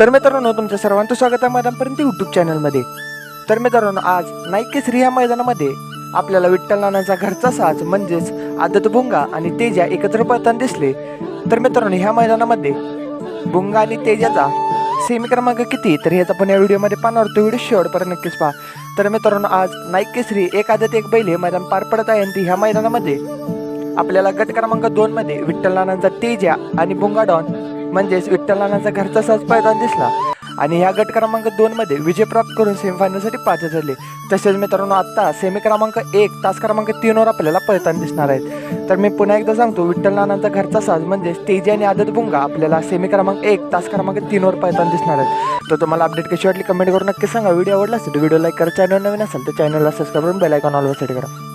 तर मित्रांनो तुमचं सर्वांचं स्वागत आहे मैदानपर्यंत यूट्यूब चॅनलमध्ये तर मित्रांनो आज नाईक केसरी मैदानामध्ये आपल्याला विठ्ठल नानाचा घरचा साज म्हणजेच आदत भुंगा आणि तेजा एकत्र पळताना दिसले. तर मित्रांनो ह्या मैदानामध्ये भुंगा आणि तेजाचा सेमी क्रमांक किती? तर ह्याचा पण या व्हिडिओमध्ये पाहणार तो व्हिडिओ शेवटपर्यंत नक्कीच पहा. तर मित्रांनो आज नाईक केसरी एक आदत एक बैल हे मैदान पार पडत आहे आणि ती ह्या मैदानामध्ये आपल्याला गट क्रमांक दोनमध्ये विठ्ठल नानांचा तेजा आणि बुंगाडॉन म्हणजेच विठ्ठल नानांचा घरचा साज पळताना दिसला. आणि ह्या गट क्रमांक दोन मध्ये विजय प्राप्त करून सेमीफायनलसाठी पात्र झाले तसेच मित्रांनो आत्ता सेमी क्रमांक एक तास क्रमांक तीनवर आपल्याला पळताना दिसणार आहेत. तर मी पुन्हा एकदा सांगतो विठ्ठल नानांचा घरचा साज म्हणजेच तेजी आणि आदत बुंगा आपल्याला सेमी क्रमांक एक तास क्रमांक तीनवर पळताना दिसणार आहेत. तर तुम्हाला अपडेट कशी वाटली कमेंट करून नक्की सांगा. व्हिडिओ आवडला असेल व्हिडिओ लाईक करा चॅनल नवीन असेल तर चॅनलला सबस्क्राईब करून बेलायकॉन ऑलवर सेट करा.